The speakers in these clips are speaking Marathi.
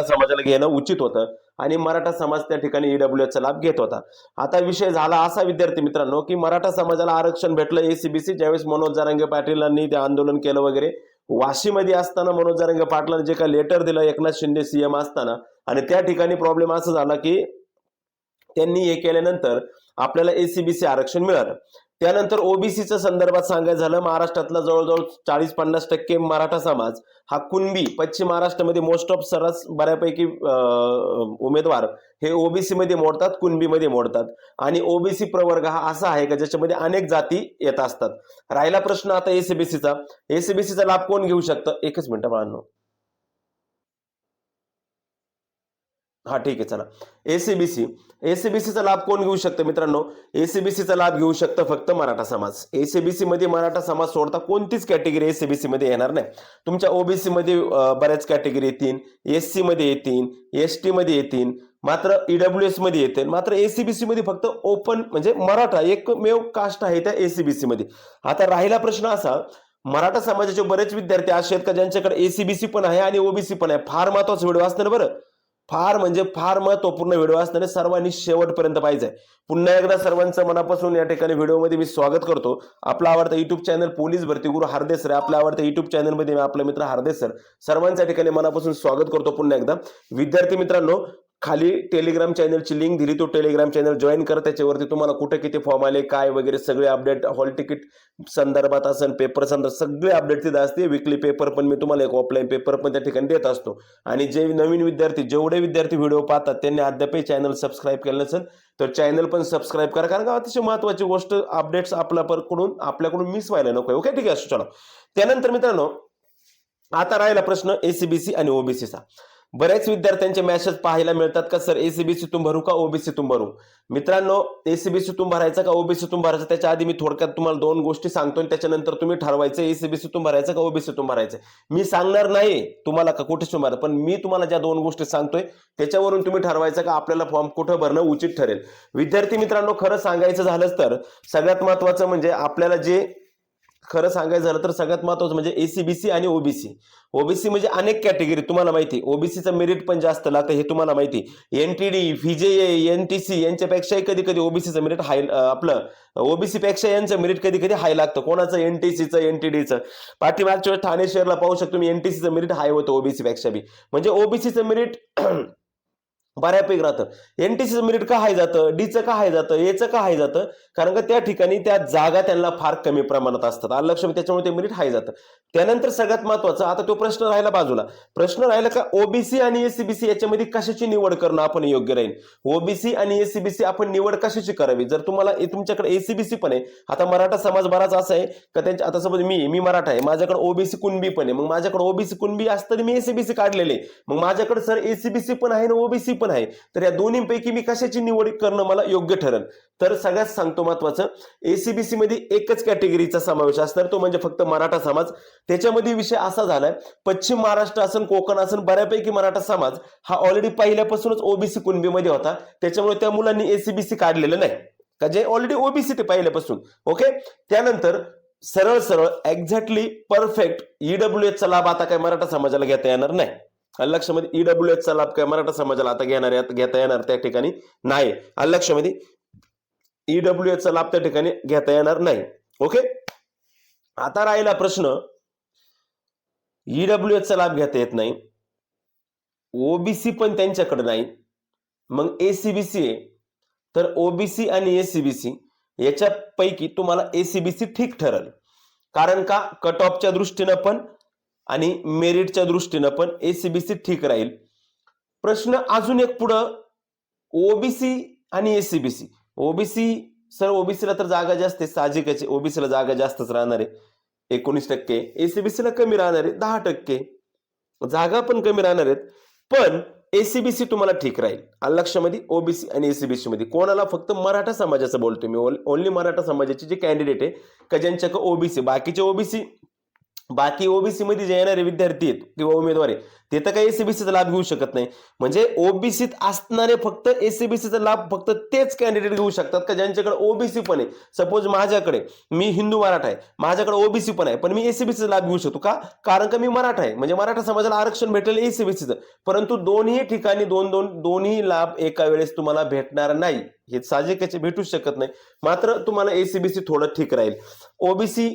मराठा समाजाला घेणं उचित होतं आणि मराठा समाज त्या ठिकाणी ईडब्ल्यू चा लाभ घेत होता. आता विषय झाला असा विद्यार्थी मित्रांनो की मराठा समाजाला आरक्षण भेटलं एसीबीसी ज्यावेळेस मनोज जारंगे पाटीलांनी ते आंदोलन केलं वगैरे वाशीमध्ये असताना मनोज जारंगे पाटलांनी जे काही लेटर दिलं एकनाथ शिंदे सीएम असताना आणि त्या ठिकाणी प्रॉब्लेम असा झाला की त्यांनी हे केल्यानंतर आपल्याला एसीबीसी आरक्षण मिळालं. त्यानंतर ओबीसीच्या संदर्भात सांगायचं झालं महाराष्ट्रातला जवळजवळ चाळीस पन्नास टक्के मराठा समाज हा कुणबी पश्चिम महाराष्ट्रामध्ये मोस्ट ऑफ सरस बऱ्यापैकी अं, उमेदवार हे ओबीसी मध्ये मोडतात कुणबीमध्ये मोडतात. आणि ओबीसी प्रवर्ग हा असा आहे का ज्याच्यामध्ये अनेक जाती येत असतात? राहिला प्रश्न आता एसीबीसीचा एसीबीसीचा लाभ कोण घेऊ शकतं? एकच मिनिटं बाळांनो. हा ठीक आहे चला. एसीबीसी एसीबीसीचा लाभ कोण घेऊ शकतं मित्रांनो? एसीबीसीचा लाभ घेऊ शकतं फक्त मराठा समाज. एसीबीसी मध्ये मराठा समाज सोडता कोणतीच कॅटेगरी एसीबीसी मध्ये येणार नाही. तुमच्या ओबीसी मध्ये बऱ्याच कॅटेगरी येतील. एस सी मध्ये येतील. एस टी मध्ये येतील. मात्र ईडब्ल्यू एसमध्ये येतील मात्र एसीबीसी मध्ये फक्त ओपन म्हणजे मराठा एकमेव कास्ट आहे त्या एसीबीसी मध्ये. आता राहिला प्रश्न असा मराठा समाजाचे बरेच विद्यार्थी असे आहेत का ज्यांच्याकडे एसीबीसी पण आहे आणि ओबीसी पण आहे. फार महत्त्वाचा व्हिडिओ असतं ना बरं. फार म्हणजे फार महत्त्वपूर्ण व्हिडिओ असणारे सर्वांनी शेवटपर्यंत पाहिजे पुन्हा एकदा सर्वांचं मनापासून या ठिकाणी व्हिडिओमध्ये मी स्वागत करतो. आपला आवडता युट्यूब चॅनल पोलीस भरती गुरु हार्देसर आपल्या आवडत्या युट्यूब चॅनलमध्ये मी आपला मित्र हार्देस सर सर्वांच्या ठिकाणी मनापासून स्वागत करतो पुन्हा एकदा. विद्यार्थी मित्रांनो खाली टेलिग्राम चॅनलची लिंक दिली. तो टेलिग्राम चॅनल जॉईन करा. त्याच्यावरती तुम्हाला कुठे किती फॉर्म आले काय वगैरे सगळे अपडेट हॉल तिकीट संदर्भात असेल पेपर संदर्भात सगळे अपडेट तिथे असते. विकली पेपर पण मी तुम्हाला एक ऑफलाईन पेपर पण त्या ठिकाणी देत असतो. आणि जे नवीन विद्यार्थी जेवढे विद्यार्थी व्हिडिओ पाहतात त्यांनी अद्यापही चॅनल सबस्क्राईब केलं नसेल तर चॅनल पण सबस्क्राईब करा. कारण का अतिशय महत्वाची गोष्ट अपडेट्स आपल्याकडून आपल्याकडून मिस व्हायला नको ओके ठीक आहे चलो. त्यानंतर मित्रांनो आता राहिला प्रश्न एसीबीसी आणि ओबीसीचा बरेच विद्यार्थ्यांचे मॅसेज पाहायला मिळतात का सर एसीबीसीतून भरू का ओबीसीतून भरू? मित्रांनो एसीबीसीतून भरायचा का ओबीसीतून भरायचं भरायचा? त्याच्या आधी मी थोडक्यात तुम्हाला दोन गोष्टी सांगतो आणि त्याच्यानंतर तुम्ही ठरवायचं एसीबीसीतून भरायचं का ओबीसीतून भरायचं? मी सांगणार नाही तुम्हाला का कुठे तुम्हाला पण मी तुम्हाला ज्या दोन गोष्टी सांगतोय त्याच्यावरून तुम्ही ठरवायचं का आपल्याला फॉर्म कुठं भरणं उचित ठरेल. विद्यार्थी मित्रांनो खरं सांगायचं झालंच तर सगळ्यात महत्वाचं म्हणजे आपल्याला जे खरं सांगायचं झालं तर सगळ्यात महत्वाचं म्हणजे एसीबीसी आणि ओबीसी ओबीसी म्हणजे अनेक कॅटेगरी तुम्हाला माहिती ओबीसीचं मेरिट पण जास्त लागतं हे तुम्हाला माहिती एनटीडी टी एनटीसी यांच्यापेक्षाही कधी कधी ओबीसीचं मेरिट हाय आपलं ओबीसी पेक्षा यांचं मेरिट कधी कधी हाय लागतं. कोणाचं? एनटीसीचं एनटीडीचं पाठीमागच्या वेळेस ठाणे शहरला पाहू शकतो मी एनटीसीचं मेरिट हाय होतं ओबीसीपेक्षा बी. म्हणजे ओबीसीचं मेरिट बऱ्यापैकी राहतं एनटीसीचं मेरिट का हाय जातं डीचं का हाय जातं एचं का हाय जातं कारण का त्या ठिकाणी त्या जागा त्यांना फार कमी प्रमाणात असतात आलं लक्ष त्याच्यामुळे ते मेरिट हाय जातं त्यानंतर सगळ्यात महत्वाचं आता तो प्रश्न राहिला बाजूला प्रश्न राहिला का ओबीसी आणि एसीबीसी याच्यामध्ये कशाची निवड करणं आपण योग्य राहील ओबीसी आणि एसीबीसी आपण निवड कशाची करावी जर तुम्हाला तुमच्याकडे एसीबीसी पण आहे आता मराठा समाज बराच असा आहे का त्यांच्या आता समज मी मी मराठा आहे माझ्याकडे ओबीसी कुणबी पण आहे मग माझ्याकडे ओबीसी कुणबी असतं मी एसीबीसी काढलेले आहे. मग माझ्याकडे सर एसीबीसी पण आहे ना ओबीसी पण आहे. तर या दोन्हीपैकी मी कशाची निवड करणं मला योग्य ठरेल? तर सगळ्यात सांगतो महत्वाचं एसीबीसी मध्ये एकच कॅटेगरीचा समावेश असणार तो म्हणजे फक्त मराठा समाज. त्याच्यामध्ये विषय असा झालाय पश्चिम महाराष्ट्र असन कोकण असन बऱ्यापैकी मराठा समाज हा ऑलरेडी पहिल्यापासूनच ओबीसी कुणबीमध्ये होता. त्याच्यामुळे त्या मुलांनी एसीबीसी काढलेलं नाही. का जे ऑलरेडी ओबीसी ते पहिल्यापासून ओके त्यानंतर सरळ सरळ एक्झॅक्टली परफेक्ट ईडब्ल्यू चा लाभ आता काय मराठा समाजाला घेता येणार नाही. अल्लक्षमध्ये ईडब्ल्यू चा लाभ काय मराठा समाजाला आता घेणार घेता येणार त्या ठिकाणी नाही. अल्लक्षमध्ये ईडब्ल्यू चा लाभ त्या ठिकाणी घेता येणार नाही. ओके आता राहिला प्रश्न. ईडब्ल्यू चा लाभ घेता येत नाही. ओबीसी पण त्यांच्याकडे नाही. मग एसीबीसी आहे. तर ओबीसी आणि एसीबीसी याच्यापैकी तुम्हाला एसीबीसी ठीक ठरल. कारण का? कट ऑफच्या दृष्टीनं पण आणि मेरिटच्या दृष्टीनं पण एसीबीसी ठीक राहील. प्रश्न अजून एक पुढं. ओबीसी आणि एसीबीसी ओबीसी सर ओबीसीला तर जागा जास्त आहे साहजिकच ओबीसीला जागा जास्तच राहणार आहे. एकोणीस टक्के. एसीबीसीला कमी राहणार आहे दहा टक्के. जागा पण कमी राहणार आहेत. पण एसीबीसी तुम्हाला ठीक राहील. लक्षामध्ये ओबीसी आणि एसीबीसी मध्ये. कोणाला फक्त मराठा समाजाचं बोलतो मी. ओनली मराठा समाजाचे जे कॅन्डिडेट आहे का ज्यांच्याकडे ओबीसी बाकीचे ओबीसी बाकी ओबीसी मध्ये जे येणारे विद्यार्थी आहेत किंवा उमेदवार आहे ते तर काही एसीबीसीचा लाभ घेऊ शकत नाही म्हणजे ओबीसीत असणारे फक्त एसीबीसीचा लाभ फक्त तेच कॅन्डिडेट घेऊ शकतात का ज्यांच्याकडे ओबीसी पण आहे सपोज माझ्याकडे मी हिंदू मराठा आहे माझ्याकडे ओबीसी पण आहे पण मी एसीबीसीचा लाभ घेऊ शकतो का कारण का मी मराठा आहे म्हणजे मराठा समाजाला आरक्षण भेटेल एसीबीसीचं परंतु दोन्ही ठिकाणी दोन दोन दोन्ही लाभ एका वेळेस तुम्हाला भेटणार नाही हे साजेकाचे भेटूच शकत नाही मात्र तुम्हाला एसीबीसी थोडं ठीक राहील ओबीसी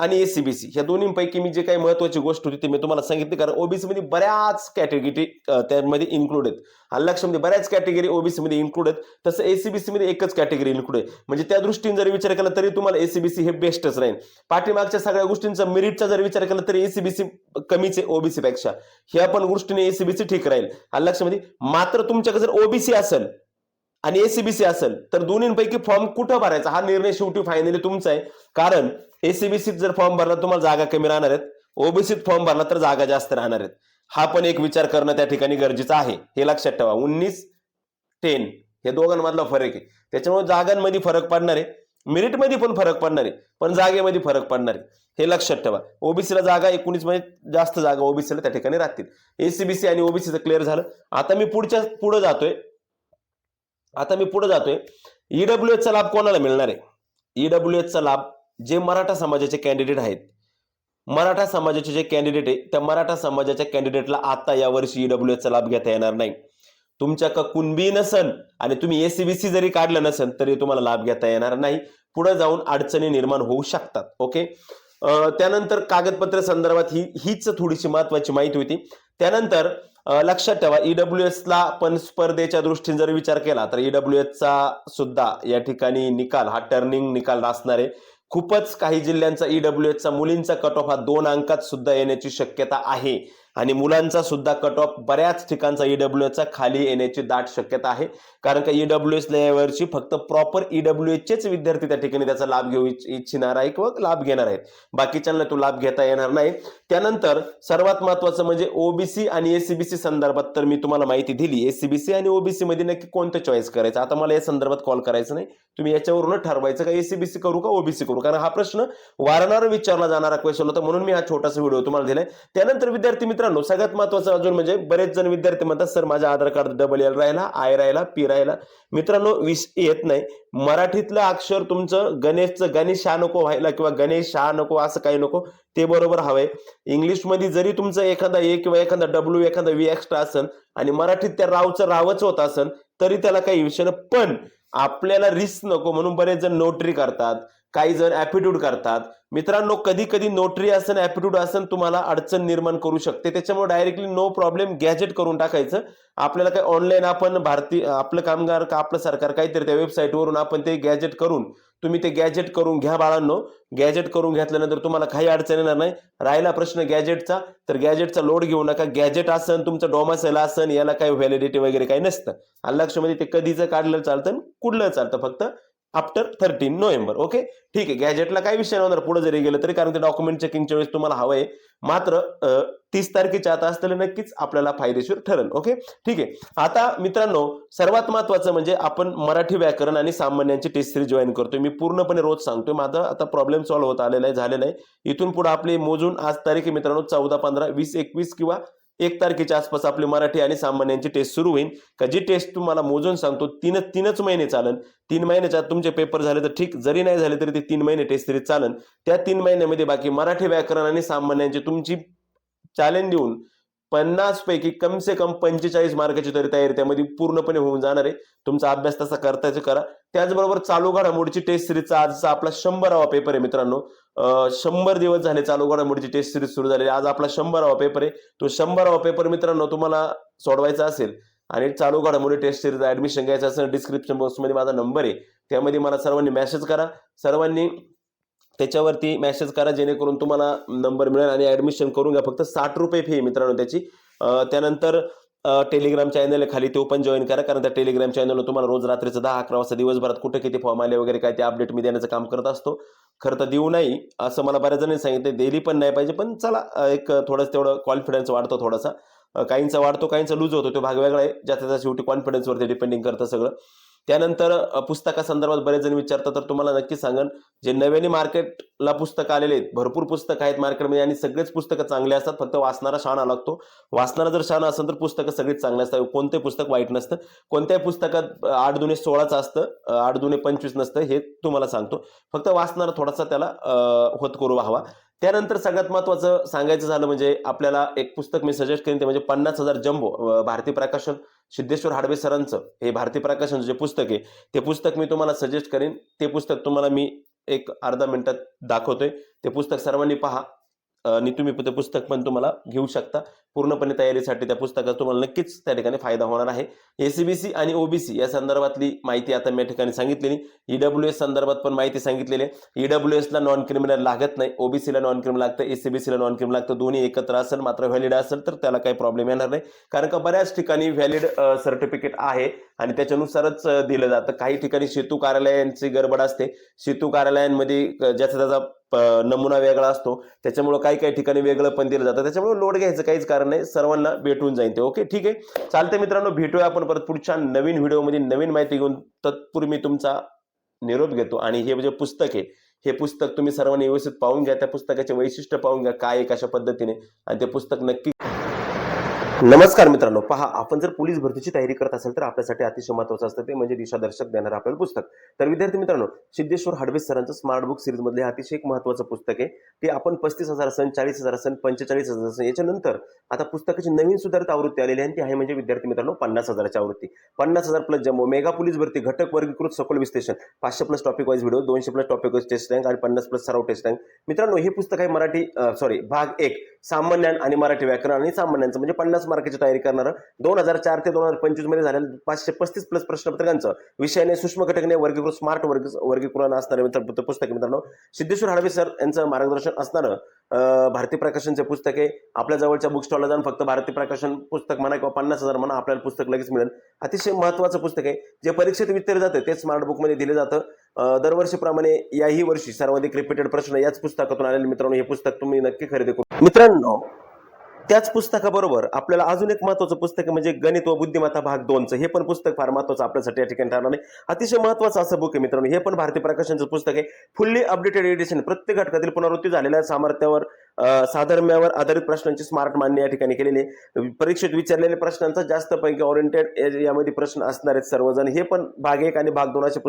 आणि एसीबीसी ह्या दोन्हीपैकी मी जे काही महत्वाची गोष्ट होती ती मी तुम्हाला सांगितली कारण ओबीसी मध्ये बऱ्याच कॅटेगरी त्यामध्ये इन्क्लूड आहेत. आणि लक्षामध्ये बऱ्याच कॅटेगरी ओबीसी मध्ये इन्क्लूड आहेत. तसं एसीबीसी मध्ये एकच कॅटेगरी इन्क्लूड आहे. म्हणजे त्या दृष्टीने जर विचार केला तरी तुम्हाला एसीबीसी हे बेस्टच राहील. पाठीमागच्या सगळ्या गोष्टींचा मेरिटचा जर विचार केला तरी एसीबीसी कमीच आहे ओबीसी पेक्षा. ह्या पण गोष्टीने एसीबीसी ठीक राहील. आणि लक्षामध्ये मात्र तुमच्याकडे जर ओबीसी असेल आणि एसीबीसी असेल तर दोन्हीपैकी फॉर्म कुठं भरायचा? हा निर्णय शेवटी फायनली तुमचा आहे. कारण एसीबीसीत जर फॉर्म भरला तर तुम्हाला जागा कमी राहणार आहेत. ओबीसीत फॉर्म भरला तर जागा जास्त राहणार आहेत. हा पण एक विचार करणं त्या ठिकाणी गरजेचं आहे. हे लक्षात ठेवा. उन्नीस टेन हे दोघांमधला फरक आहे. त्याच्यामुळे जागांमध्ये फरक पडणार आहे. मेरिटमध्ये पण फरक पडणार आहे. पण जागेमध्ये फरक पडणार आहे. हे लक्षात ठेवा. ओबीसीला जागा एकोणीसमध्ये जास्त जागा ओबीसीला त्या ठिकाणी राहतील. एसीबीसी आणि ओबीसीचं क्लिअर झालं. आता मी पुढच्या पुढे जातोय. आता मी पुढे जातोय. ईडब्ल्यू चा लाभ कोणाला मिळणार आहे? ईडब्ल्यू चा लाभ जे मराठा समाजाचे कॅन्डिडेट आहेत मराठा समाजाचे जे कॅन्डिडेट आहे त्या मराठा समाजाच्या कॅन्डिडेटला आता यावर्षी ईडब्ल्यू चा लाभ घेता येणार नाही. तुमच्या का कुणबी नसन आणि तुम्ही एसीबीसी जरी काढलं नसन तरी तुम्हाला लाभ घेता येणार नाही. पुढे जाऊन अडचणी निर्माण होऊ शकतात ओके त्यानंतर कागदपत्र संदर्भात ही हीच थोडीशी महत्वाची माहिती होती. त्यानंतर लक्षात ठेवा ईडब्ल्यू एसला पण स्पर्धेच्या दृष्टीने जर विचार केला तर ईडब्ल्यू एसचा सुद्धा या ठिकाणी निकाल हा टर्निंग निकाल असणार. आहे खूपच काही जिल्ह्यांचा ईडब्ल्यू एसचा मुलींचा कट ऑफ हा दोन अंकात सुद्धा येण्याची शक्यता आहे. आणि मुलांचा सुद्धा कट ऑफ बऱ्याच ठिकाणचा ईडब्ल्यू चा खाली येण्याची दाट शक्यता आहे. कारण का ईडब्ल्यू एस यावरची फक्त प्रॉपर ईडब्ल्यू चेच विद्यार्थी त्या ठिकाणी त्याचा लाभ घेऊ इच्छ- इच्छिणार आहे किंवा लाभ घेणार आहेत. बाकीच्यांना तो लाभ घेता येणार नाही. त्यानंतर सर्वात महत्वाचं म्हणजे ओबीसी आणि एसीबीसी संदर्भात तर मी तुम्हाला माहिती दिली. एसीबीसी आणि ओबीसी मध्ये नक्की कोणतं चॉईस करायचं? आता मला या संदर्भात कॉल करायचं नाही. तुम्ही याच्यावरून ठरवायचं का एसीबीसी करू का ओबीसी करू? कारण हा प्रश्न वारंवार विचारला जाणारा क्वेश्चन होता म्हणून मी हा छोटासा व्हिडिओ तुम्हाला दिलाय. त्यानंतर विद्यार्थी मित्रांनो सगळ्यात महत्वाचं अजून म्हणजे बरेच जण विद्यार्थी म्हणतात सर माझं आधार कार्ड डबल एल राहिला आय राहिला पी राहिला. मित्रांनो विष येत नाही. मराठीतलं अक्षर तुमचं गणेशचं गणेश हा नको व्हायला किंवा गणेश शहा नको असं काही नको ते बरोबर हवंय. इंग्लिशमध्ये जरी तुमचं एखादा ए किंवा एखादा डब्ल्यू एखादा व्ही एक्स्ट्रा असन आणि मराठीत त्या रावचं रावच होत असन तरी त्याला काही विषय नाही. पण आपल्याला रिस्क नको म्हणून बरेच जण नोटरी करतात. काही जण ऍपिट्यूड करतात. मित्रांनो कधी कधी नोटरी असन ऍपिट्यूड असन तुम्हाला अडचण निर्माण करू शकते. त्याच्यामुळे डायरेक्टली नो प्रॉब्लेम गॅजेट करून टाकायचं. आपल्याला काय ऑनलाईन आपण भारतीय आपलं कामगार का आपलं सरकार काहीतरी त्या वेबसाईटवरून आपण ते गॅजेट करून तुम्ही ते गॅजेट करून घ्या बाळांनो. गॅजेट करून घेतल्यानंतर तुम्हाला काही अडचण येणार नाही. राहिला प्रश्न गॅजेटचा तर गॅजेटचा लोड घेऊ नका. गॅजेट असन तुमचं डोमासेल असन याला काही व्हॅलिडिटी वगैरे काही नसतं. आणि ते कधीचं काढलं चालतं कुठलं चालतं फक्त. आफ्टर थर्टीन नोव्हेंबर ओके ठीक आहे गॅजेटला काही विषय नव्हणार पुढे जरी गेलं तरी कारण ते डॉक्युमेंट चेकिंगच्या वेळेस तुम्हाला हवंय. मात्र तीस तारखेच्या आता असलेलं नक्कीच आपल्याला फायदेशीर ठरेल ओके ठीक? आहे आता मित्रांनो सर्वात महत्वाचं म्हणजे आपण मराठी व्याकरण आणि सामान्यांची टेस्ट सिरीज जॉईन करतोय. मी पूर्णपणे रोज सांगतोय. माझा आता प्रॉब्लेम सॉल्व्ह होत आलेला आहे झालेला आहे. इथून पुढे आपली मोजून आज तारीख मित्रांनो चौदा पंधरा वीस एकवीस किंवा एक तारखेच्या आसपास आपली मराठी आणि सामान्यांची टेस्ट सुरू होईल. का जी टेस्ट तुम्हाला मोजून सांगतो तीन तीनच महिने चालन तीन महिन्याच्या तुमचे पेपर झाले तर ठीक जरी नाही झाले तरी ते तीन महिने टेस्ट तरी चालन त्या तीन महिन्यामध्ये बाकी मराठी व्याकरण आणि सामान्यांची तुमची चॅलेंज देऊन पन्नास पैकी कम से कम पंचेचाळीस मार्काची तरी तयारी त्यामध्ये पूर्णपणे होऊन जाणार आहे. तुमचा अभ्यास तसा करतायचं करा. त्याचबरोबर चालू घडामोडीची टेस्ट सिरीजचा आजचा आपला शंभरावा पेपर आहे मित्रांनो. शंभर दिवस झाले चालू घडामोडीची टेस्ट सिरीज सुरू झालेली. आज आपला शंभरावा पेपर आहे. तो शंभरावा पेपर मित्रांनो तुम्हाला सोडवायचा असेल आणि चालू घडामोडी टेस्ट सिरीज ऍडमिशन घ्यायचं असेल डिस्क्रिप्शन बॉक्समध्ये माझा नंबर आहे. त्यामध्ये मला सर्वांनी मेसेज करा. सर्वांनी त्याच्यावरती मेसेज करा जेणेकरून तुम्हाला नंबर मिळेल आणि ऍडमिशन करून घ्या. फक्त साठ रुपये फी मित्रांनो त्याची. त्यानंतर टेलिग्राम चॅनल खाली तो पण जॉईन करा कारण त्या टेलिग्राम चॅनलवर तुम्हाला रोज रात्रीचं दहा अकरा वाजता दिवसभरात कुठे किती फॉर्म आले वगैरे काय ते अपडेट मी देण्याचं काम करत असतो. खरं तर देऊ नाही असं मला बऱ्याच जणांनी सांगितलं डेली पण नाही पाहिजे पण चला एक थोडंसं तेवढं कॉन्फिडन्स वाढतो थोडासा. काहींचा वाढतो काहींचा लूज होतो तो भाग वेगळा आहे. ज्याच्या त्या शेवटी कॉन्फिडन्सवरती डिपेंडिंग करतं सगळं. त्यानंतर पुस्तकासंदर्भात बरेच जण विचारतात तर तुम्हाला नक्की सांगन जे नव्याने मार्केटला पुस्तकं आलेले आहेत भरपूर पुस्तकं आहेत मार्केटमध्ये आणि सगळेच पुस्तकं चांगले असतात फक्त वाचणारा शहाणा लागतो. वाचणारा जर शहाणा असेल तर पुस्तकं सगळीच चांगले असतात. कोणते पुस्तक वाईट नसतं. कोणत्याही पुस्तकात आठ दुने सोळाचं असतं आठ दुने पंचवीस नसतं हे तुम्हाला सांगतो. फक्त वाचणारा थोडासा त्याला होत करू व्हावा त्यानंतर सगळ्यात महत्त्वाचं सांगायचं झालं म्हणजे आपल्याला एक पुस्तक मी सजेस्ट करेन ते म्हणजे पन्नास हजार जम्बो भारतीय भारती प्रकाशन. सिद्धेश्वर हाडवे सरांचं हे भारती प्रकाशनचं जे पुस्तक आहे ते पुस्तक मी तुम्हाला सजेस्ट करेन. ते पुस्तक तुम्हाला मी एक अर्धा मिनिटात दाखवतोय. ते पुस्तक सर्वांनी पहा. आणि तुम्ही ते पुस्तक पण तुम्हाला घेऊ शकता. पूर्णपणे तयारीसाठी त्या पुस्तकाचा तुम्हाला नक्कीच त्या ठिकाणी फायदा होणार आहे. एसीबीसी आणि ओबीसी या संदर्भातली माहिती आता मी या ठिकाणी सांगितलेली. ईडब्ल्यू एस संदर्भात पण माहिती सांगितलेली आहे. ईडब्ल्यू एसला नॉन क्रिमिनल लागत नाही. ओबीसीला नॉन क्रिमिनल लागतं. एसीबीसीला नॉन क्रिमिनल लागतं. दोन्ही एकत्र असेल मात्र व्हॅलिड असेल तर त्याला काही प्रॉब्लेम येणार नाही. कारण का बऱ्याच ठिकाणी व्हॅलिड सर्टिफिकेट आहे. आणि त्याच्यानुसारच दिलं जातं. काही ठिकाणी सेतू कार्यालयांची गडबड असते. सेतू कार्यालयांमध्ये ज्याचा त्याचा नमुना वेगळा असतो. त्याच्यामुळं काही काही ठिकाणी वेगळं पण दिलं जातं. त्याच्यामुळे लोड घ्यायचं काहीच कारण नाही. सर्वांना भेटून जाईल ते. ओके ठीक आहे. चालतंय मित्रांनो भेटूया आपण परत पुढच्या नवीन व्हिडिओमध्ये. नवीन माहिती घेऊन तत्पूर्वी मी तुमचा निरोप घेतो. आणि हे जे पुस्तक आहे हे पुस्तक तुम्ही सर्वांनी व्यवस्थित पाहून घ्या. त्या पुस्तकाचे वैशिष्ट्य पाहून घ्या. काय कशा पद्धतीने. आणि ते पुस्तक नक्की नमस्कार मित्रांनो. पहा आपण जर पोलीस भरतीची तयारी करत असेल तर आपल्यासाठी अतिशय महत्वाचं असतं ते म्हणजे दिशादर्शक देणारं आपल्याला पुस्तक. तर विद्यार्थी मित्रांनो सिद्धेश्वर हाडवे सरांचं स्मार्ट बुक सिरीज मधले अतिशय एक महत्वाचं पुस्तक आहे. ते आपण पस्तीस हजार सन चाळीस हजार सन पंचेचाळीस हजार सन याच्यानंतर आता पुस्तकाची नवीन सुधारित आवृत्ती आलेली आहे ती आहे म्हणजे विद्यार्थी मित्रांनो पन्नास हजाराची आवृत्ती. पन्नास हजार प्लस जम्मो मेगा पोलीस भरती घटक वर्गीकृत सखोल विश्लेषण पाचशे प्लस टॉपिक वाईज व्हिडिओ दोनशे plus topic wise test rank आणि पन्नास प्लस सराव टेस्ट रँक मित्रांनो हे पुस्तक आहे मराठी सॉरी भाग एक सामान्य आणि मराठी व्याकरण आणि सामान्यांचं म्हणजे पन्नास मार्काची तयारी करणारं. दोन हजार चार ते दोन हजार पंचवीसमध्ये झालेलं पाचशे पस्तीस प्लस प्रश्नपत्रकांचं विषयाने सूक्ष्म घटकने वर्गीकृत स्मार्ट वर्ग वर्गीकरण असणारे मित्र- पुस्तक मित्रांनो. सिद्धेश्वर हडवे सर यांचं मार्गदर्शन असणारं भारतीय भारती प्रकाशनचे पुस्तक आहे. आपल्या जवळच्या बुक स्टॉलला जाऊन फक्त भारती प्रकाशन पुस्तक म्हणा किंवा पन्नास हजार म्हणा आपल्याला पुस्तक लगेच मिळेल. अतिशय महत्वाचं पुस्तक आहे. जे परीक्षेत विचारलं जातं ते स्मार्ट बुकमध्ये दिलं जातं. दरवर्षीप्रमाणे याही वर्षी सर्वाधिक रिपीटेड प्रश्न याच पुस्तकातून आलेले मित्रांनो हे पुस्तक तुम्ही नक्की खरेदी करू. मित्रांनो त्याच पुस्तकाबरोबर आपल्याला अजून एक महत्वाचं पुस्तक म्हणजे गणित व बुद्धिमत्ता भाग दोनचं. हे पण पुस्तक फार महत्वाचं आपल्यासाठी या ठिकाणी ठरणार नाही. अतिशय महत्वाचं असं बुक आहे मित्रांनो. हे पण भारतीय प्रकाशनचं पुस्तक आहे. फुल्ली अपडेटेड एडिशन प्रत्येक घटकातील पुनरावृत्ती झालेल्या सामर्थ्यावर साधर्म्यावर आधारित प्रश्नांची स्मार्ट मान्य या ठिकाणी केलेली आहे. परीक्षेत विचारलेल्या प्रश्नांचा जास्त पैकी ओरिएंटेड यामध्ये प्रश्न असणार आहेत सर्वजण. हे पण भाग एक आणि भाग दोन असे पुस्तक